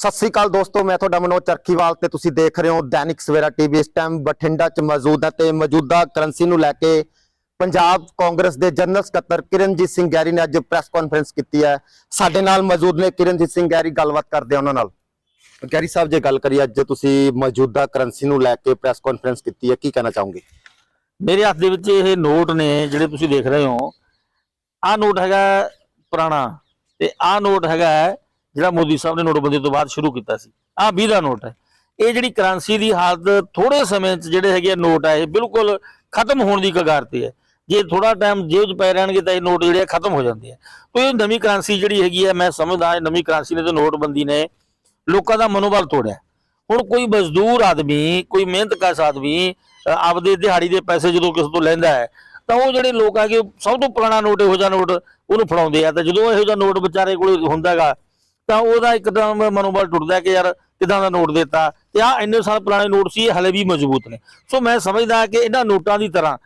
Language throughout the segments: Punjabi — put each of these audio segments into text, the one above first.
ਸਤਿ ਸ੍ਰੀ ਅਕਾਲ ਦੋਸਤੋ, ਮੈਂ ਤੁਹਾਡਾ ਮਨੋਜ ਚਰਖੀਵਾਲ ਤੇ ਤੁਸੀਂ ਦੇਖ ਰਹੇ ਹੋ ਦੈਨਿਕ ਸਵੇਰਾ ਟੀਵੀ। ਇਸ ਟਾਈਮ ਬਠਿੰਡਾ 'ਚ ਮੌਜੂਦ ਹੈ ਤੇ ਮੌਜੂਦਾ ਕਰੰਸੀ ਨੂੰ ਲੈ ਕੇ ਪੰਜਾਬ ਕਾਂਗਰਸ ਦੇ ਜਨਰਲ ਸਕੱਤਰ ਕਿਰਨਜੀਤ ਸਿੰਘ ਗੈਰੀ ਨੇ ਅੱਜ ਪ੍ਰੈਸ ਕਾਨਫਰੰਸ ਕੀਤੀ ਹੈ। ਸਾਡੇ ਨਾਲ ਮੌਜੂਦ ਨੇ ਕਿਰਨਜੀਤ ਸਿੰਘ ਗੈਰੀ ਗੱਲਬਾਤ ਕਰਦੇ ਆ ਉਹਨਾਂ ਨਾਲ। ਗੈਰੀ ਸਾਹਿਬ, ਜੇ ਗੱਲ ਕਰੀਏ, ਅੱਜ ਤੁਸੀਂ ਮੌਜੂਦਾ ਕਰੰਸੀ ਨੂੰ ਲੈ ਕੇ ਪ੍ਰੈਸ ਕਾਨਫਰੰਸ ਕੀਤੀ ਹੈ, ਕੀ ਕਹਿਣਾ ਚਾਹੋਗੇ? ਮੇਰੇ ਹੱਥ ਦੇ ਵਿੱਚ ਇਹ ਨੋਟ ਨੇ, ਜਿਹੜੇ ਤੁਸੀਂ ਦੇਖ ਰਹੇ ਹੋ। ਆਹ ਨੋਟ ਹੈਗਾ ਪੁਰਾਣਾ ਤੇ ਆਹ ਨੋਟ ਹੈਗਾ ਜਿਹੜਾ ਮੋਦੀ ਸਾਹਿਬ ਨੇ ਨੋਟਬੰਦੀ ਤੋਂ ਬਾਅਦ ਸ਼ੁਰੂ ਕੀਤਾ ਸੀ, ਆਹ 20 ਦਾ ਨੋਟ ਹੈ। ਇਹ ਜਿਹੜੀ ਕਰੰਸੀ ਦੀ ਹਾਲਤ ਥੋੜੇ ਸਮੇਂ 'ਚ ਜਿਹੜੇ ਹੈਗੇ ਆ ਨੋਟ ਆ, ਇਹ ਬਿਲਕੁਲ ਖਤਮ ਹੋਣ ਦੀ ਕਗਾਰ ਤੇ ਹੈ। ਜੇ ਥੋੜਾ ਟਾਈਮ ਜੇਬ 'ਚ ਪਏ ਰਹਿਣਗੇ ਤਾਂ ਇਹ ਨੋਟ ਜਿਹੜੇ ਆ ਖਤਮ ਹੋ ਜਾਂਦੇ ਆ। ਤੇ ਇਹ ਨਵੀਂ ਕਰੰਸੀ ਜਿਹੜੀ ਹੈਗੀ ਹੈ ਮੈਂ ਸਮਝਦਾ ਇਹ ਨਵੀਂ ਕਰੰਸੀ ਨੇ ਤੇ ਨੋਟਬੰਦੀ ਨੇ ਲੋਕਾਂ ਦਾ ਮਨੋਬਲ ਤੋੜਿਆ। ਹੁਣ ਕੋਈ ਮਜ਼ਦੂਰ ਆਦਮੀ, ਕੋਈ ਮਿਹਨਤ ਮਿਹਨਤਕਸ਼ ਆਦਮੀ ਆਪਦੇ ਦਿਹਾੜੀ ਦੇ ਪੈਸੇ ਜਦੋਂ ਕਿਸੇ ਤੋਂ ਲੈਂਦਾ ਹੈ, ਤਾਂ ਉਹ ਜਿਹੜੇ ਲੋਕ ਆ ਕਿ ਸਭ ਤੋਂ ਪੁਰਾਣਾ ਨੋਟ ਇਹੋ ਜਿਹਾ ਨੋਟ ਉਹਨੂੰ ਫੜਾਉਂਦੇ ਆ। ਤਾਂ ਜਦੋਂ ਇਹੋ ਜਿਹਾ ਨੋਟ ਵਿਚਾਰੇ ਕੋਲ ਹੁੰਦਾਗਾ ਤਾਂ ਉਹਦਾ ਇੱਕਦਮ ਮਨੋਬਲ ਟੁੱਟਦਾ ਕਿ ਯਾਰ ਕਿਦਾਂ ਦਾ ਨੋਟ ਦਿੱਤਾ ਤੇ ਆ ਇੰਨੇ ਸਾਲ ਪੁਰਾਣੇ ਨੋਟ ਸੀ, ਇਹ ਹਲੇ ਵੀ ਮਜ਼ਬੂਤ ਨੇ। ਸੋ ਮੈਂ ਸਮਝਦਾ ਕਿ ਇਹਨਾਂ ਨੋਟਾਂ ਦੀ ਤਰ੍ਹਾਂ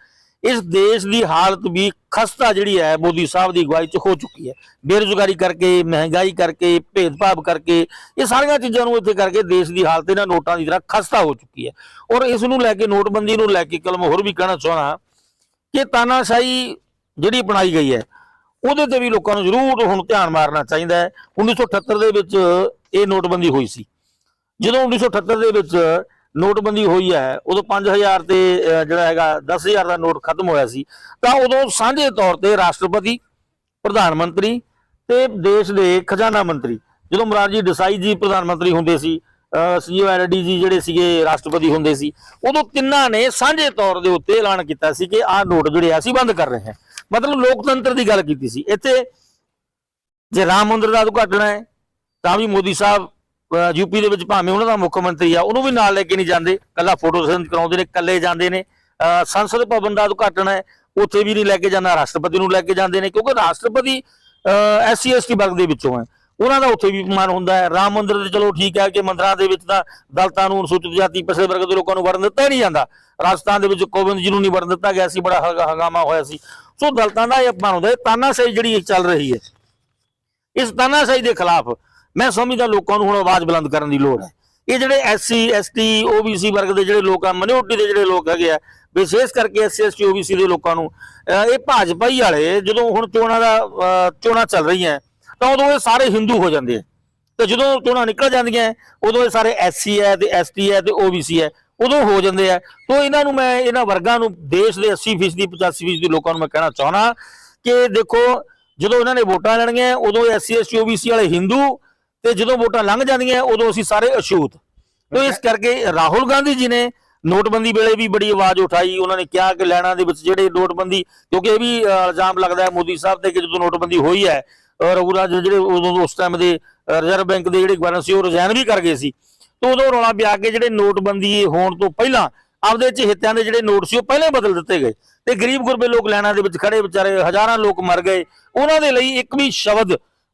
ਇਸ ਦੇਸ਼ ਦੀ ਹਾਲਤ ਵੀ ਖਸਤਾ ਜਿਹੜੀ ਹੈ, ਮੋਦੀ ਸਾਹਿਬ ਦੀ ਅਗਵਾਈ 'ਚ ਹੋ ਚੁੱਕੀ ਹੈ। ਬੇਰੁਜ਼ਗਾਰੀ ਕਰਕੇ, ਮਹਿੰਗਾਈ ਕਰਕੇ, ਭੇਦਭਾਵ ਕਰਕੇ, ਇਹ ਸਾਰੀਆਂ ਚੀਜ਼ਾਂ ਨੂੰ ਇੱਥੇ ਕਰਕੇ ਦੇਸ਼ ਦੀ ਹਾਲਤ ਇਹਨਾਂ ਨੋਟਾਂ ਦੀ ਤਰ੍ਹਾਂ ਖਸਤਾ ਹੋ ਚੁੱਕੀ ਹੈ। ਔਰ ਇਸ ਨੂੰ ਲੈ ਕੇ, ਨੋਟਬੰਦੀ ਨੂੰ ਲੈ ਕੇ, ਕਲਮ ਹੋਰ ਵੀ ਕਹਿਣਾ ਚਾਹਣਾ ਕਿ ਤਾਨਾਸ਼ਾਹੀ ਜਿਹੜੀ ਬਣਾਈ ਗਈ ਹੈ ਉਹਦੇ ਤੇ ਵੀ ਲੋਕਾਂ ਨੂੰ ਜ਼ਰੂਰ ਹੁਣ ਧਿਆਨ ਮਾਰਨਾ ਚਾਹੀਦਾ ਹੈ। 1978 ਦੇ ਵਿੱਚ ਇਹ ਨੋਟਬੰਦੀ ਹੋਈ ਸੀ। ਜਦੋਂ 1978 ਦੇ ਵਿੱਚ ਨੋਟਬੰਦੀ ਹੋਈ ਹੈ, ਉਦੋਂ 5000 ਤੇ ਜਿਹੜਾ ਹੈਗਾ 10000 ਦਾ ਨੋਟ ਖਤਮ ਹੋਇਆ ਸੀ। ਤਾਂ ਉਦੋਂ ਸਾਂਝੇ ਤੌਰ ਤੇ ਰਾਸ਼ਟਰਪਤੀ, ਪ੍ਰਧਾਨ ਮੰਤਰੀ ਤੇ ਦੇਸ਼ ਦੇ ਖਜ਼ਾਨਾ ਮੰਤਰੀ, ਜਦੋਂ ਮੁਰਾਰਜੀ ਦੇਸਾਈ ਜੀ ਪ੍ਰਧਾਨ ਮੰਤਰੀ ਹੁੰਦੇ ਸੀ ਸੰਜੀਵ ਰੈੱਡੀ ਜੀ ਜਿਹੜੇ ਸੀਗੇ ਰਾਸ਼ਟਰਪਤੀ ਹੁੰਦੇ ਸੀ, ਉਦੋਂ ਤਿੰਨਾਂ ਨੇ ਸਾਂਝੇ ਤੌਰ ਦੇ ਉੱਤੇ ਐਲਾਨ ਕੀਤਾ ਸੀ ਕਿ ਆਹ ਨੋਟ ਜਿਹੜੇ ਆ ਅਸੀਂ ਬੰਦ ਕਰ ਰਹੇ ਹਾਂ। ਮਤਲਬ ਲੋਕਤੰਤਰ ਦੀ ਗੱਲ ਕੀਤੀ ਸੀ। ਇੱਥੇ ਜੇ ਰਾਮ ਮੰਦਿਰ ਦਾ ਉਦਘਾਟਨ ਹੈ, ਤਾਂ ਵੀ ਮੋਦੀ ਸਾਹਿਬ ਯੂਪੀ ਦੇ ਵਿੱਚ ਭਾਵੇਂ ਉਹਨਾਂ ਦਾ ਮੁੱਖ ਮੰਤਰੀ ਆ, ਉਹਨੂੰ ਵੀ ਨਾਲ ਲੈ ਕੇ ਨਹੀਂ ਜਾਂਦੇ। ਕੱਲਾ ਫੋਟੋ ਸੈਸ਼ਨ ਕਰਾਉਂਦੇ ਨੇ ਕੱਲੇ ਜਾਂਦੇ ਨੇ। ਅਹ, ਸੰਸਦ ਭਵਨ ਦਾ ਉਦਘਾਟਨ ਹੈ, ਉੱਥੇ ਵੀ ਨਹੀਂ ਲੈ ਕੇ ਜਾਂਦਾ, ਰਾਸ਼ਟਰਪਤੀ ਨੂੰ ਲੈ ਕੇ ਜਾਂਦੇ ਨੇ, ਕਿਉਂਕਿ ਰਾਸ਼ਟਰਪਤੀ ਐਸਸੀ ਐਸਟੀ ਵਰਗ ਦੇ ਵਿੱਚੋਂ ਹੈ। ਉਹਨਾਂ ਦਾ ਉੱਥੇ ਵੀ ਮਨ ਹੁੰਦਾ ਹੈ। ਰਾਮ ਮੰਦਿਰ ਤੇ ਚਲੋ ਠੀਕ ਹੈ ਕਿ ਮੰਦਰਾਂ ਦੇ ਵਿੱਚ ਤਾਂ ਦਲਤਾਂ ਨੂੰ ਅਨੁਸੂਚਿਤ ਜਾਤੀ ਪਿਛੜੇ ਵਰਗ ਦੇ ਲੋਕਾਂ ਨੂੰ ਵਰਨ ਦਿੱਤਾ ਹੀ ਨਹੀਂ ਜਾਂਦਾ। ਰਾਜਸਥਾਨ ਦੇ ਵਿੱਚ ਕੋਵਿੰਦ ਜੀ ਨੂੰ ਨਹੀਂ ਵਰਨ ਦਿੱਤਾ ਗਿਆ ਸੀ, ਬੜਾ ਹੰਗਾਮਾ ਹੋਇਆ ਸੀ। ਸੋ ਦਲਤਾਂ ਦਾ ਇਹ ਅਪਮਾਨ ਹੁੰਦਾ ਹੈ। ਤਾਨਾਸ਼ਾਹੀ ਜਿਹੜੀ ਚੱਲ ਰਹੀ ਹੈ, ਇਸ ਤਾਨਾਸ਼ਾਹੀ ਦੇ ਖਿਲਾਫ ਮੈਂ ਸਮਝਦਾ ਲੋਕਾਂ ਨੂੰ ਹੁਣ ਆਵਾਜ਼ ਬੁਲੰਦ ਕਰਨ ਦੀ ਲੋੜ ਹੈ। ਇਹ ਜਿਹੜੇ ਐਸਸੀ ਐਸਟੀ ਓਬੀਸੀ ਵਰਗ ਦੇ ਜਿਹੜੇ ਲੋਕ ਆ ਮਨੋਰਟੀ ਦੇ ਜਿਹੜੇ ਲੋਕ ਹੈਗੇ ਆ, ਵਿਸ਼ੇਸ਼ ਕਰਕੇ ਐਸਸੀ ਐਸਟੀ ਓਬੀਸੀ ਦੇ ਲੋਕਾਂ ਨੂੰ ਇਹ ਭਾਜਪਾਈ ਵਾਲੇ ਜਦੋਂ ਹੁਣ ਚੋਣਾਂ ਦਾ ਚੋਣਾਂ ਚੱਲ ਰਹੀਆਂ ਤਾਂ ਉਦੋਂ ਇਹ ਸਾਰੇ ਹਿੰਦੂ ਹੋ ਜਾਂਦੇ ਆ। ਤੇ ਜਦੋਂ ਚੋਣਾਂ ਨਿਕਲ ਜਾਂਦੀਆਂ ਉਦੋਂ ਇਹ ਸਾਰੇ ਐਸਸੀ ਹੈ ਤੇ ਐਸਟੀ ਹੈ ਤੇ ਓਬੀਸੀ ਹੈ ਉਦੋਂ ਹੋ ਜਾਂਦੇ ਆ। ਤੋਂ ਇਹਨਾਂ ਨੂੰ ਮੈਂ ਇਹਨਾਂ ਵਰਗਾਂ ਨੂੰ ਦੇਸ਼ ਦੇ 80% ਦੀ 85% ਦੀ ਲੋਕਾਂ ਨੂੰ ਮੈਂ ਕਹਿਣਾ ਚਾਹਣਾ ਕਿ ਦੇਖੋ ਜਦੋਂ ਇਹਨਾਂ ਨੇ ਵੋਟਾਂ ਲੈਣੀਆਂ ਉਦੋਂ ਐਸਸੀ ਐਸਟੀ ਓਬੀਸੀ ਵਾਲੇ ਹਿੰਦੂ ਤੇ ਜਦੋਂ ਵੋਟਾਂ ਲੰਘ ਜਾਂਦੀਆਂ ਉਦੋਂ ਅਸੀਂ ਸਾਰੇ ਅਛੂਤ। ਤੋਂ ਇਸ ਕਰਕੇ ਰਾਹੁਲ ਗਾਂਧੀ ਜੀ ਨੇ ਨੋਟਬੰਦੀ ਵੇਲੇ ਵੀ ਬੜੀ ਆਵਾਜ਼ ਉਠਾਈ। ਉਹਨਾਂ ਨੇ ਕਿਹਾ ਕਿ ਲੈਣਾ ਦੇ ਵਿੱਚ ਜਿਹੜੇ ਨੋਟਬੰਦੀ ਕਿਉਂਕਿ ਇਹ ਵੀ ਇਲਜ਼ਾਮ ਲੱਗਦਾ ਹੈ ਮੋਦੀ ਸਾਹਿਬ ਤੇ ਕਿ ਜਦੋਂ ਨੋਟਬੰਦੀ ਹੋਈ ਹੈ ਰਘੂਰਾਜ ਜਿਹੜੇ ਉਦੋਂ ਉਸ ਟਾਈਮ ਦੇ ਰਿਜ਼ਰਵ ਬੈਂਕ ਦੇ ਜਿਹੜੇ ਗਵਰਨਰ ਸੀ, ਉਹ ਰਿਜ਼ਾਈਨ ਵੀ ਕਰ ਗਏ ਸੀ। ਤੇ ਉਦੋਂ ਰੌਲਾ ਪਿਆ ਕੇ ਜਿਹੜੇ ਨੋਟਬੰਦੀ ਹੋਣ ਤੋਂ ਪਹਿਲਾਂ ਆਪਦੇ ਚ ਚਹੇਤਿਆਂ ਦੇ ਜਿਹੜੇ ਨੋਟ ਸੀ, ਉਹ ਪਹਿਲਾਂ ਬਦਲ ਦਿੱਤੇ ਗਏ। ਤੇ ਗਰੀਬ ਗੁਰਬੇ ਲੋਕ ਲੈਣਾ ਦੇ ਵਿੱਚ ਖੜੇ ਵਿਚਾਰੇ, ਹਜ਼ਾਰਾਂ ਲੋਕ ਮਰ ਗਏ। ਉਹਨਾਂ ਦੇ ਲਈ ਇੱਕ ਵੀ ਸ਼ਬਦ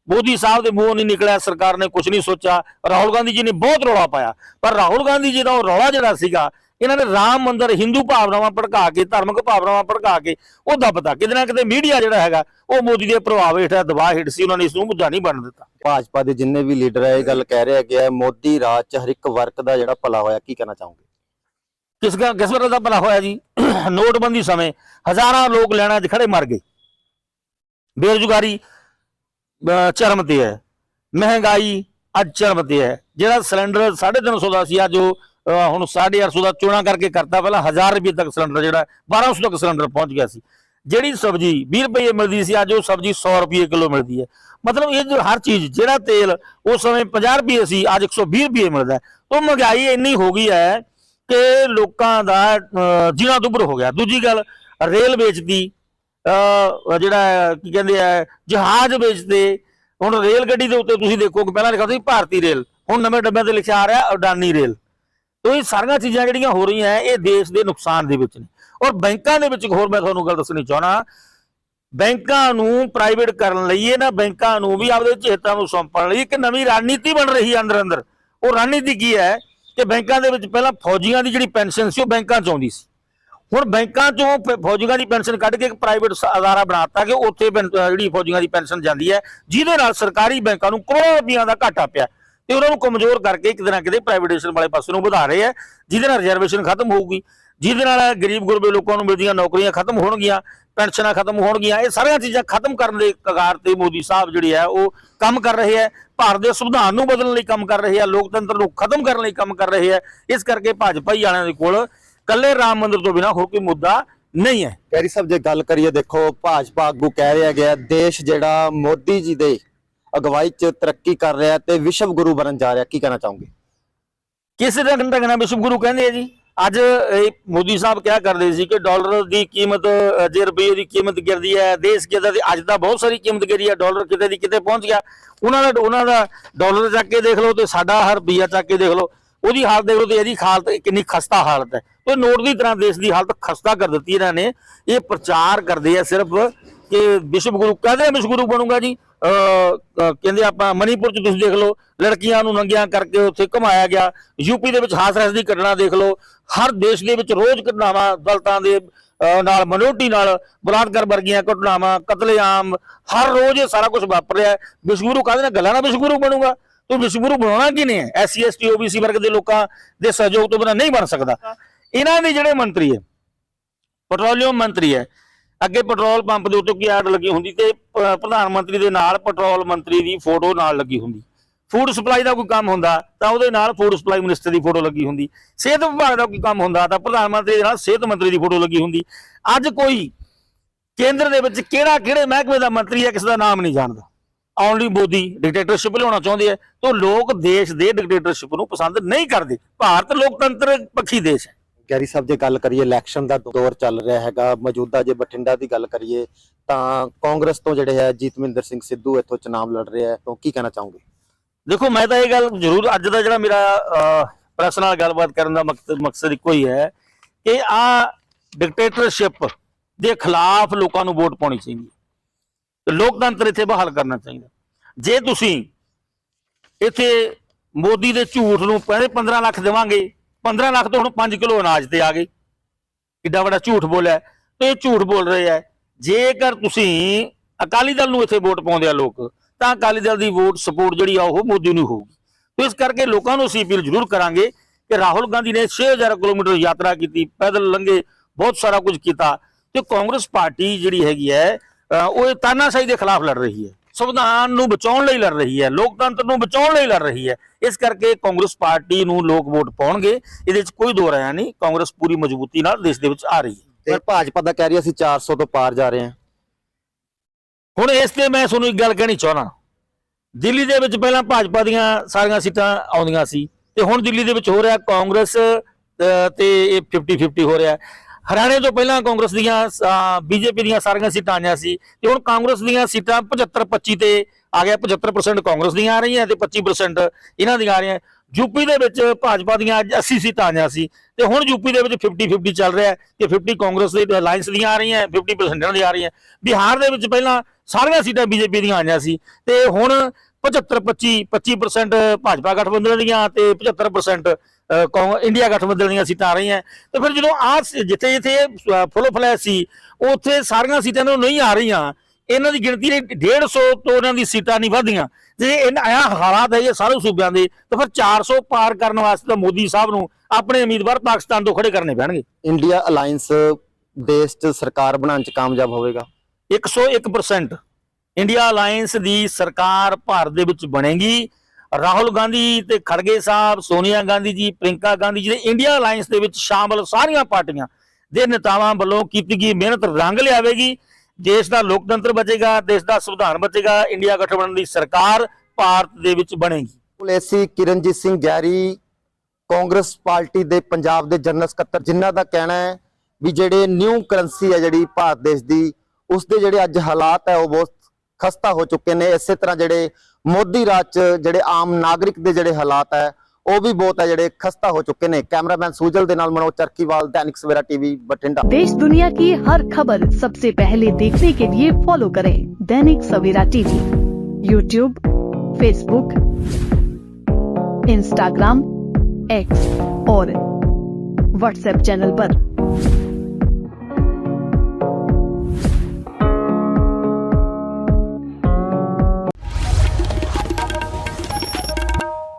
ਮੋਦੀ ਸਾਹਿਬ ਦੇ ਮੂੰਹੋਂ ਨਹੀਂ ਨਿਕਲਿਆ, ਸਰਕਾਰ ਨੇ ਕੁਝ ਨਹੀਂ ਸੋਚਿਆ। ਰਾਹੁਲ ਗਾਂਧੀ ਜੀ ਨੇ ਬਹੁਤ ਰੌਲਾ ਪਾਇਆ। ਪਰ ਰਾਹੁਲ ਗਾਂਧੀ ਜੀ ਦਾ ਉਹ ਰੌਲਾ ਜਿਹੜਾ ਸੀਗਾ ਇਹਨਾਂ ਨੇ ਰਾਮ ਮੰਦਿਰ ਹਿੰਦੂ ਭਾਵਨਾਵਾਂ ਭੜਕਾ ਕੇ ਧਾਰਮਿਕ ਭਾਵਨਾਵਾਂ ਭੜਕਾ ਕੇ ਉਹ ਦੱਬਤਾ। ਕਿਤੇ ਨਾ ਕਿਤੇ ਮੀਡੀਆ ਜਿਹੜਾ ਹੈਗਾ ਉਹ ਮੋਦੀ ਦੇ ਪ੍ਰਭਾਵ ਹੇਠ ਹੈ, ਦਬਾਅ ਹੇਠ ਸੀ ਉਹਨਾਂ ਨੇ ਇਸ ਨੂੰ ਮੁੱਦਾ ਨਹੀਂ ਬਣ ਦਿੱਤਾ। ਭਾਜਪਾ ਦੇ ਜਿੰਨੇ ਵੀ ਲੀਡਰ ਇਹ ਗੱਲ ਕਹਿ ਰਹੇ ਆ ਮੋਦੀ ਰਾਜ 'ਚ ਹਰ ਇੱਕ ਵਰਗ ਦਾ ਜਿਹੜਾ ਭਲਾ ਹੋਇਆ ਕੀ ਕਹਿਣਾ ਚਾਹੋਗੇ? ਕਿਸ ਗਾ- ਕਿਸ ਵਰ੍ਹੇ ਦਾ ਭਲਾ ਹੋਇਆ ਜੀ? ਨੋਟਬੰਦੀ ਸਮੇਂ ਹਜ਼ਾਰਾਂ ਲੋਕ ਲੈਣਾ 'ਚ ਖੜੇ ਮਰ ਗਏ। ਬੇਰੁਜ਼ਗਾਰੀ ਚਰਮ ਤੇ ਹੈ। ਮਹਿੰਗਾਈ ਅੱਜ ਚਰਮ ਤੇ ਹੈ। ਜਿਹੜਾ ਸਿਲੰਡਰ 350 ਦਾ ਸੀ ਅੱਜ ਉਹ ਹੁਣ 850 ਦਾ ਚੋਣਾ ਕਰਕੇ ਕਰਤਾ ਪਹਿਲਾਂ 1000 ਰੁਪਏ ਤੱਕ ਸਿਲੰਡਰ ਜਿਹੜਾ 1200 ਤੱਕ ਸਿਲੰਡਰ ਪਹੁੰਚ ਗਿਆ ਸੀ। ਜਿਹੜੀ ਸਬਜ਼ੀ 20 ਰੁਪਏ ਮਿਲਦੀ ਸੀ ਅੱਜ ਉਹ ਸਬਜ਼ੀ 100 ਰੁਪਏ ਕਿਲੋ ਮਿਲਦੀ ਹੈ। ਮਤਲਬ ਇਹ ਜੋ ਹਰ ਚੀਜ਼ ਜਿਹੜਾ ਤੇਲ ਉਸ ਸਮੇਂ 50 ਰੁਪਏ ਸੀ ਅੱਜ 120 ਰੁਪਏ ਮਿਲਦਾ ਉਹ ਮਹਿੰਗਾਈ ਇੰਨੀ ਹੋ ਗਈ ਹੈ ਕਿ ਲੋਕਾਂ ਦਾ ਅਹ, ਜੀਣਾ ਦੁੱਭਰ ਹੋ ਗਿਆ। ਦੂਜੀ ਗੱਲ ਰੇਲ ਵੇਚਦੀ ਅਹ, ਜਿਹੜਾ ਕੀ ਕਹਿੰਦੇ ਆ ਜਹਾਜ਼ ਵੇਚਦੇ ਹੁਣ ਰੇਲ ਗੱਡੀ ਦੇ ਉੱਤੇ ਤੁਸੀਂ ਦੇਖੋ ਕਿ ਪਹਿਲਾਂ ਲਿਖਿਆ ਸੀ ਭਾਰਤੀ ਰੇਲ ਹੁਣ ਨਵੇਂ ਡੱਬਿਆਂ ਤੇ ਲਿਖਿਆ ਆ ਰਿਹਾ ਅਡਾਨੀ ਰੇਲ। ਤੋ ਇਹ ਸਾਰੀਆਂ ਚੀਜ਼ਾਂ ਜਿਹੜੀਆਂ ਹੋ ਰਹੀਆਂ ਇਹ ਦੇਸ਼ ਦੇ ਨੁਕਸਾਨ ਦੇ ਵਿੱਚ ਨੇ। ਔਰ ਬੈਂਕਾਂ ਦੇ ਵਿੱਚ ਹੋਰ ਮੈਂ ਤੁਹਾਨੂੰ ਗੱਲ ਦੱਸਣੀ ਚਾਹਣਾ ਬੈਂਕਾਂ ਨੂੰ ਪ੍ਰਾਈਵੇਟ ਕਰਨ ਲਈ ਇਹਨਾਂ ਬੈਂਕਾਂ ਨੂੰ ਵੀ ਆਪਦੇ ਚੇਤਾਂ ਨੂੰ ਸੌਂਪਣ ਲਈ ਇੱਕ ਨਵੀਂ ਰਣਨੀਤੀ ਬਣ ਰਹੀ ਹੈ ਅੰਦਰ ਅੰਦਰ। ਉਹ ਰਣਨੀਤੀ ਕੀ ਹੈ ਕਿ ਬੈਂਕਾਂ ਦੇ ਵਿੱਚ ਪਹਿਲਾਂ ਫੌਜੀਆਂ ਦੀ ਜਿਹੜੀ ਪੈਨਸ਼ਨ ਸੀ ਉਹ ਬੈਂਕਾਂ 'ਚ ਆਉਂਦੀ ਸੀ। ਹੁਣ ਬੈਂਕਾਂ 'ਚੋਂ ਫੌਜੀਆਂ ਦੀ ਪੈਨਸ਼ਨ ਕੱਢ ਕੇ ਇੱਕ ਪ੍ਰਾਈਵੇਟ ਅਦਾਰਾ ਬਣਾਤਾ ਕਿ ਉੱਥੇ ਪੈਨ- ਜਿਹੜੀ ਫੌਜੀਆਂ ਦੀ ਪੈਨਸ਼ਨ ਜਾਂਦੀ ਹੈ, ਜਿਹਦੇ ਨਾਲ ਸਰਕਾਰੀ ਬੈਂਕਾਂ ਨੂੰ ਕਰੋੜਾਂ ਰੁਪਈਆ ਦਾ ਘਾਟਾ ਪਿਆ। ਤੇ ਉਹਨਾਂ ਨੂੰ ਕਮਜ਼ੋਰ ਕਰਕੇ ਕਿਤੇ ਨਾ ਕਿਤੇ ਪ੍ਰਾਈਵੇਟਾਈਜੇਸ਼ਨ ਵਾਲੇ ਪਾਸੇ ਨੂੰ ਵਧਾ ਰਹੇ ਆ, ਜਿਹਦੇ ਨਾਲ ਰਿਜ਼ਰਵੇਸ਼ਨ ਖਤਮ ਹੋਊਗੀ, ਜਿਹਦੇ ਨਾਲ ਗਰੀਬ ਗੁਰਬੇ ਲੋਕਾਂ ਨੂੰ ਮਿਲਦੀਆਂ ਨੌਕਰੀਆਂ ਖਤਮ ਹੋਣਗੀਆਂ, ਪੈਨਸ਼ਨਾਂ ਖਤਮ ਹੋਣਗੀਆਂ, ਇਹ ਸਾਰੀਆਂ ਚੀਜ਼ਾਂ ਖਤਮ ਕਰਨ ਦੇ ਕਗਾਰ ਤੇ ਮੋਦੀ ਸਾਹਿਬ ਜਿਹੜੇ ਆ, ਉਹ ਕੰਮ ਕਰ ਰਹੇ ਆ, ਭਾਰਤ ਦੇ ਸੰਵਿਧਾਨ ਨੂੰ ਬਦਲਣ ਲਈ ਕੰਮ ਕਰ ਰਹੇ ਆ, ਲੋਕਤੰਤਰ ਨੂੰ ਖਤਮ ਕਰਨ ਲਈ ਕੰਮ ਕਰ ਰਹੇ ਆ, ਇਸ ਕਰਕੇ ਭਾਜਪਾ ਹੀ ਵਾਲਿਆਂ ਦੇ ਕੋਲ ਕੱਲੇ ਰਾਮ ਮੰਦਿਰ ਤੋਂ ਬਿਨਾ ਹੋਰ ਕੋਈ ਮੁੱਦਾ ਨਹੀਂ ਹੈ। ਕੈਰੀ ਸਾਹਿਬ, ਜੇ ਗੱਲ ਕਰੀਏ, ਦੇਖੋ, ਭਾਜਪਾ ਆਗੂ ਕਹਿ ਰਿਹਾ ਗਿਆ, ਦੇਸ਼ ਜਿਹੜਾ ਮੋਦੀ ਜੀ ਦੇ ਅਗਵਾਈ 'ਚ ਤਰੱਕੀ ਕਰ ਰਿਹਾ ਤੇ ਵਿਸ਼ਵ ਗੁਰੂ ਬਣਨ ਜਾ ਰਿਹਾ, ਕੀ ਕਹਿਣਾ ਚਾਹੋਗੇ? ਕਿਸ ਰੰਗ ਢੰਗ ਨਾਲ ਵਿਸ਼ਵ ਗੁਰੂ ਕਹਿੰਦੇ ਆ ਜੀ? ਅੱਜ ਇਹ ਮੋਦੀ ਸਾਹਿਬ ਕਿਹਾ ਕਰਦੇ ਸੀ ਕਿ ਡਾਲਰ ਦੀ ਕੀਮਤ ਜੇ ਰੁਪਏ ਦੀ ਕੀਮਤ ਗਿਰਦੀ ਹੈ, ਦੇਸ਼ ਕਿਤੇ ਦੀ ਅੱਜ ਤਾਂ ਬਹੁਤ ਸਾਰੀ ਕੀਮਤ ਗਿਰੀ ਹੈ, ਡਾਲਰ ਕਿਤੇ ਦੀ ਕਿਤੇ ਪਹੁੰਚ ਗਿਆ। ਉਹਨਾਂ ਦਾ ਉਹਨਾਂ ਦਾ ਡਾਲਰ ਚੱਕ ਕੇ ਦੇਖ ਲਓ ਤੇ ਸਾਡਾ ਹਰ ਰੁਪਈਆ ਚੱਕ ਕੇ ਦੇਖ ਲਓ। ਉਹਦੀ ਹਾਲਤ ਦੇਖ ਲਓ ਤੇ ਇਹਦੀ ਹਾਲਤ ਕਿੰਨੀ ਖਸਤਾ ਹਾਲਤ ਹੈ। ਤੇ ਨੋਟ ਦੀ ਤਰ੍ਹਾਂ ਦੇਸ਼ ਦੀ ਹਾਲਤ ਖਸਤਾ ਕਰ ਦਿੱਤੀ ਇਹਨਾਂ ਨੇ। ਇਹ ਪ੍ਰਚਾਰ ਕਰਦੇ ਆ ਸਿਰਫ ਕਿ ਵਿਸ਼ਵ ਗੁਰੂ ਕਹਿੰਦੇ ਵਿਸ਼ਵ ਗੁਰੂ ਬਣੂਗਾ ਜੀ। ਕਹਿੰਦੇ ਆਪਾਂ ਮਨੀਪੁਰ ਚ ਤੁਸੀਂ ਦੇਖ ਲਓ, ਲੜਕੀਆਂ ਨੂੰ ਨੰਗੀਆਂ ਕਰਕੇ ਉੱਥੇ ਘੁਮਾਇਆ ਗਿਆ। ਯੂਪੀ ਦੇ ਵਿੱਚ ਹਾਸ-ਰਸ ਦੀ ਘਟਨਾ ਦੇਖ ਲਓ। ਹਰ ਦੇਸ਼ ਦੇ ਵਿੱਚ ਰੋਜ਼ ਘਟਨਾਵਾਂ ਦਲਤਾਂ ਦੇ ਨਾਲ ਮਨੋਟੀ ਨਾਲ ਬਲਾਤਕਾਰ ਵਰਗੀਆਂ ਘਟਨਾਵਾਂ, ਕਤਲੇਆਮ, ਹਰ ਰੋਜ਼ ਇਹ ਸਾਰਾ ਕੁਝ ਵਾਪਰ ਰਿਹਾ ਹੈ। ਵਿਸ਼ਵ ਗੁਰੂ ਕਹਿੰਦੇ ਨੇ ਗੱਲਾਂ ਨਾਲ ਵਿਸ਼ਵ ਗੁਰੂ ਬਣੂਗਾ? ਤੂੰ ਵਿਸ਼ਵ ਗੁਰੂ ਬਣਾਉਣਾ ਕਿ ਨਹੀਂ ਹੈ ਐਸਸੀ ਐਸਟੀ ਓਬੀਸੀ ਵਰਗ ਦੇ ਲੋਕਾਂ ਦੇ ਸਹਿਯੋਗ ਤੋਂ ਬਿਨਾਂ ਨਹੀਂ ਬਣ ਸਕਦਾ। ਇਹਨਾਂ ਦੇ ਜਿਹੜੇ ਮੰਤਰੀ ਹੈ, ਪੈਟਰੋਲੀਅਮ ਮੰਤਰੀ ਹੈ ਅੱਗੇ ਪੈਟਰੋਲ ਪੰਪ ਦੇ ਉੱਤੇ ਕੀ ਐਡ ਲੱਗੀ ਹੁੰਦੀ ਤੇ ਪ੍ਰਧਾਨ ਮੰਤਰੀ ਦੇ ਨਾਲ ਪੈਟਰੋਲ ਮੰਤਰੀ ਦੀ ਫੋਟੋ ਨਾਲ ਲੱਗੀ ਹੁੰਦੀ। ਫੂਡ ਸਪਲਾਈ ਦਾ ਕੋਈ ਕੰਮ ਹੁੰਦਾ ਤਾਂ ਉਹਦੇ ਨਾਲ ਫੂਡ ਸਪਲਾਈ ਮਿਨਿਸਟਰ ਦੀ ਫੋਟੋ ਲੱਗੀ ਹੁੰਦੀ। ਸਿਹਤ ਵਿਭਾਗ ਦਾ ਕੋਈ ਕੰਮ ਹੁੰਦਾ ਤਾਂ ਪ੍ਰਧਾਨ ਮੰਤਰੀ ਦੇ ਨਾਲ ਸਿਹਤ ਮੰਤਰੀ ਦੀ ਫੋਟੋ ਲੱਗੀ ਹੁੰਦੀ। ਅੱਜ ਕੋਈ ਕੇਂਦਰ ਦੇ ਵਿੱਚ ਕਿਹੜਾ ਕਿਹੜੇ ਮਹਿਕਮੇ ਦਾ ਮੰਤਰੀ ਹੈ, ਕਿਸੇ ਦਾ ਨਾਮ ਨਹੀਂ ਜਾਣਦਾ। ਓਨਲੀ ਮੋਦੀ ਡਿਕਟੇਟਰਸ਼ਿਪ ਲਿਆਉਣਾ ਚਾਹੁੰਦੇ ਆ, ਤਾਂ ਲੋਕ ਦੇਸ਼ ਦੇ ਡਿਕਟੇਟਰਸ਼ਿਪ ਨੂੰ ਪਸੰਦ ਨਹੀਂ ਕਰਦੇ। ਭਾਰਤ ਲੋਕਤੰਤਰ ਪੱਖੀ ਦੇਸ਼ ਹੈ। ਕੈਰੀ ਸਾਹਿਬ, ਜੇ ਗੱਲ ਕਰੀਏ ਇਲੈਕਸ਼ਨ ਦਾ ਦੌਰ ਚੱਲ ਰਿਹਾ ਹੈਗਾ, ਮੌਜੂਦਾ ਜੇ ਬਠਿੰਡਾ ਦੀ ਗੱਲ ਕਰੀਏ, ਤਾਂ ਕਾਂਗਰਸ ਤੋਂ ਜਿਹੜੇ ਹੈ ਜੀਤਮਿੰਦਰ ਸਿੰਘ ਸਿੱਧੂ ਇੱਥੋਂ ਚੁਣਾਵ ਲੜ ਰਿਹਾ ਹੈ, ਤਾਂ ਕੀ ਕਹਿਣਾ ਚਾਹੋਗੇ? ਦੇਖੋ, ਮੈਂ ਤਾਂ ਇਹ ਗੱਲ ਜ਼ਰੂਰ, ਅੱਜ ਦਾ ਜਿਹੜਾ ਮੇਰਾ ਪ੍ਰੈਸ ਨਾਲ ਗੱਲਬਾਤ ਕਰਨ ਦਾ ਮਕਸਦ ਮਕਸਦ ਇੱਕੋ ਹੀ ਹੈ ਕਿ ਆ ਡਿਕਟੇਟਰਸ਼ਿਪ ਦੇ ਖਿਲਾਫ ਲੋਕਾਂ ਨੂੰ ਵੋਟ ਪਾਉਣੀ ਚਾਹੀਦੀ ਹੈ। ਤੇ ਲੋਕਤੰਤਰ ਇੱਥੇ ਬਹਾਲ ਕਰਨਾ ਚਾਹੀਦਾ। ਜੇ ਤੁਸੀਂ ਇੱਥੇ ਮੋਦੀ ਦੇ ਝੂਠ ਨੂੰ ਪਹਿਲੇ 15 ਲੱਖ ਦੇਵਾਂਗੇ 15 ਲੱਖ ਤੋਂ ਹੁਣ 5 ਕਿਲੋ ਅਨਾਜ ਤੇ ਆ ਗਏ ਕਿੱਡਾ ਵੱਡਾ ਝੂਠ ਬੋਲਿਆ ਹੈ। ਤੇ ਇਹ ਝੂਠ ਬੋਲ ਰਹੇ ਹੈ। ਜੇਕਰ ਤੁਸੀਂ ਅਕਾਲੀ ਦਲ ਨੂੰ ਇੱਥੇ ਵੋਟ ਪਾਉਂਦੇ ਆ ਲੋਕ, ਤਾਂ ਅਕਾਲੀ ਦਲ ਦੀ ਵੋਟ ਸਪੋਰਟ ਜਿਹੜੀ ਆ, ਉਹ ਮੋਦੀ ਨੂੰ ਹੋਊਗੀ। ਤੇ ਇਸ ਕਰਕੇ ਲੋਕਾਂ ਨੂੰ ਅਸੀਂ ਅਪੀਲ ਜ਼ਰੂਰ ਕਰਾਂਗੇ ਕਿ ਰਾਹੁਲ ਗਾਂਧੀ ਨੇ 6000 ਕਿਲੋਮੀਟਰ ਯਾਤਰਾ ਕੀਤੀ, ਪੈਦਲ ਲੰਘੇ, ਬਹੁਤ ਸਾਰਾ ਕੁਝ ਕੀਤਾ। ਤੇ ਕਾਂਗਰਸ ਪਾਰਟੀ ਜਿਹੜੀ ਹੈਗੀ ਹੈ ਉਹ ਤਾਨਾਸ਼ਾਹੀ ਦੇ ਖਿਲਾਫ ਲੜ ਰਹੀ ਹੈ। ਸੰਵਿਧਾਨ ਨੂੰ ਬਚਾਉਣ ਲਈ ਲੜ ਰਹੀ ਹੈ ਲੋਕਤੰਤਰ ਨੂੰ ਬਚਾਉਣ ਲਈ ਲੜ ਰਹੀ ਹੈ। ਇਸ ਕਰਕੇ ਕਾਂਗਰਸ ਪਾਰਟੀ ਨੂੰ ਲੋਕ ਵੋਟ ਪਾਉਣਗੇ ਇਹਦੇ ਵਿੱਚ ਕੋਈ ਦੋ ਰਾਇਆ ਨਹੀਂ ਕਾਂਗਰਸ ਪੂਰੀ ਮਜ਼ਬੂਤੀ ਨਾਲ ਦੇਸ਼ ਦੇ ਵਿੱਚ ਆ ਰਹੀ ਹੈ। ਪਰ ਭਾਜਪਾ ਦਾ ਕਹਿ ਰਹੀ ਅਸੀਂ 400 ਤੋਂ ਪਾਰ ਜਾ ਰਹੇ ਹਾਂ। ਹੁਣ ਇਸ ਤੇ ਮੈਂ ਤੁਹਾਨੂੰ ਇੱਕ ਗੱਲ ਕਹਿਣੀ ਚਾਹਣਾ ਦਿੱਲੀ ਦੇ ਵਿੱਚ ਪਹਿਲਾਂ ਭਾਜਪਾ ਦੀਆਂ ਸਾਰੀਆਂ ਸੀਟਾਂ ਆਉਂਦੀਆਂ ਸੀ ਤੇ ਹੁਣ ਦਿੱਲੀ ਦੇ ਵਿੱਚ ਹੋ ਰਿਹਾ ਕਾਂਗਰਸ ਤੇ ਇਹ 50 50 ਹੋ ਰਿਹਾ। ਹਰਿਆਣੇ ਤੋਂ ਪਹਿਲਾਂ ਕਾਂਗਰਸ ਦੀਆਂ ਬੀਜੇਪੀ ਦੀਆਂ ਸਾਰੀਆਂ ਸੀਟਾਂ ਆਈਆਂ ਸੀ ਤੇ ਹੁਣ ਕਾਂਗਰਸ ਦੀਆਂ ਸੀਟਾਂ 75 25 ਤੇ ਆ ਗਿਆ 75% ਕਾਂਗਰਸ ਦੀਆਂ ਆ ਰਹੀਆਂ ਤੇ 25% ਇਹਨਾਂ ਦੀਆਂ ਆ ਰਹੀਆਂ। ਯੂਪੀ ਦੇ ਵਿੱਚ ਭਾਜਪਾ ਦੀਆਂ ਅੱਜ 80 ਸੀਟਾਂ ਆਈਆਂ ਸੀ ਤੇ ਹੁਣ ਯੂਪੀ ਦੇ ਵਿੱਚ 50 50 ਚੱਲ ਰਿਹਾ ਹੈ ਕਿ 50 ਕਾਂਗਰਸ ਦੇ ਅਲਾਈਅੰਸ ਦੀਆਂ ਆ ਰਹੀਆਂ 50% ਇਹਨਾਂ ਦੀਆਂ ਆ ਰਹੀਆਂ। ਬਿਹਾਰ ਦੇ ਵਿੱਚ ਪਹਿਲਾਂ ਸਾਰੀਆਂ ਸੀਟਾਂ ਬੀਜੇਪੀ ਦੀਆਂ ਆਈਆਂ ਸੀ ਤੇ ਹੁਣ 75 25 25% ਭਾਜਪਾ ਗਠਬੰਧਨ ਦੀਆਂ ਤੇ 75% ਅਹ, ਕਾਂਗ- ਇੰਡੀਆ ਗਠਬੰਧਨ ਦੀਆਂ ਸੀਟਾਂ ਆ ਰਹੀਆਂ। ਤੇ ਫਿਰ ਜਦੋਂ ਆ ਜਿੱਥੇ ਜਿੱਥੇ ਫੁੱਲ ਫਲੈਸ਼ ਸੀ ਉੱਥੇ ਸਾਰੀਆਂ ਸੀਟਾਂ ਨੂੰ ਨਹੀਂ ਆ ਰਹੀਆਂ। ਇਹਨਾਂ ਦੀ ਗਿਣਤੀ ਨੇ 150 ਤੋਂ ਇਹਨਾਂ ਦੀ ਸੀਟਾਂ ਨਹੀਂ ਵਧੀਆਂ ਜੇ ਇਹਨਾਂ ਆਇਆ ਹਾਲਾਤ ਹੈ ਇਹ ਸਾਰੇ ਸੂਬਿਆਂ ਦੇ ਤਾਂ ਫਿਰ 400 ਪਾਰ ਕਰਨ ਵਾਸਤੇ ਤਾਂ ਮੋਦੀ ਸਾਹਿਬ ਨੂੰ ਆਪਣੇ ਉਮੀਦਵਾਰ ਪਾਕਿਸਤਾਨ ਤੋਂ ਖੜੇ ਕਰਨੇ ਪੈਣਗੇ। ਇੰਡੀਆ ਅਲਾਈਅੰਸ ਦੇਸ਼ 'ਚ ਸਰਕਾਰ ਬਣਾਉਣ 'ਚ ਕਾਮਯਾਬ ਹੋਵੇਗਾ? 101% ਇੰਡੀਆ ਅਲਾਈਅੰਸ ਦੀ ਸਰਕਾਰ ਭਾਰਤ ਦੇ ਵਿੱਚ ਬਣੇਗੀ। ਰਾਹੁਲ ਗਾਂਧੀ ਤੇ ਖੜਗੇ ਸਾਹਿਬ, ਸੋਨੀਆ ਗਾਂਧੀ ਜੀ ਪ੍ਰਿੰਕਾ ਗਾਂਧੀ ਜੀ ਦੇ ਇੰਡੀਆ ਅਲਾਈਅੰਸ ਦੇ ਵਿੱਚ ਸ਼ਾਮਲ ਸਾਰੀਆਂ ਪਾਰਟੀਆਂ ਦੇ ਨੇਤਾਵਾਂ ਵੱਲੋਂ ਕੀਤੀ ਗਈ ਮਿਹਨਤ ਰੰਗ ਲਿਆਵੇਗੀ। ਦੇਸ਼ ਦਾ ਲੋਕਤੰਤਰ ਬਚੇਗਾ, ਦੇਸ਼ ਦਾ ਸੰਵਿਧਾਨ ਬਚੇਗਾ, ਇੰਡੀਆ ਗਠਬੰਧਨ ਦੀ ਸਰਕਾਰ ਭਾਰਤ ਦੇ ਵਿੱਚ ਬਣੇਗੀ। ਪੁਲੇਸੀ ਕਿਰਨਜੀਤ ਸਿੰਘ ਗੈਰੀ ਕਾਂਗਰਸ ਪਾਰਟੀ ਦੇ ਪੰਜਾਬ ਦੇ ਜਨਰਲ ਸਕੱਤਰ, ਜਿਨ੍ਹਾਂ ਦਾ ਕਹਿਣਾ ਹੈ ਵੀ ਜਿਹੜੇ ਨਿਊ ਕਰੰਸੀ ਹੈ ਜਿਹੜੀ ਭਾਰਤ ਦੇਸ਼ ਦੀ ਉਸ ਦੇ ਜਿਹੜੇ ਅੱਜ ਹਾਲਾਤ ਹੈ ਉਹ ਬਹੁਤ ਖਸਤਾ ਹੋ ਚੁੱਕੇ ਨੇ ਇਸੇ ਤਰ੍ਹਾਂ ਜਿਹੜੇ ਮੋਦੀ ਰਾਜ 'ਚ ਜਿਹੜੇ ਆਮ ਨਾਗਰਿਕ ਦੇ ਜਿਹੜੇ ਹਾਲਾਤ ਹੈ ਉਹ ਵੀ ਬਹੁਤ ਹੈ ਜਿਹੜੇ ਖਸਤਾ ਹੋ ਚੁੱਕੇ ਨੇ ਕੈਮਰਾਮੈਨ ਸੂਜਲ ਦੇ ਨਾਲ ਮਨੋਜ ਚਰਕੀਵਾਲ दैनिक सवेरा टीवी बठिंडा देश दुनिया की हर खबर सबसे पहले देखने के लिए फॉलो करें Dainik Savera TV YouTube Facebook Instagram X और व्हाट्सएप चैनल पर।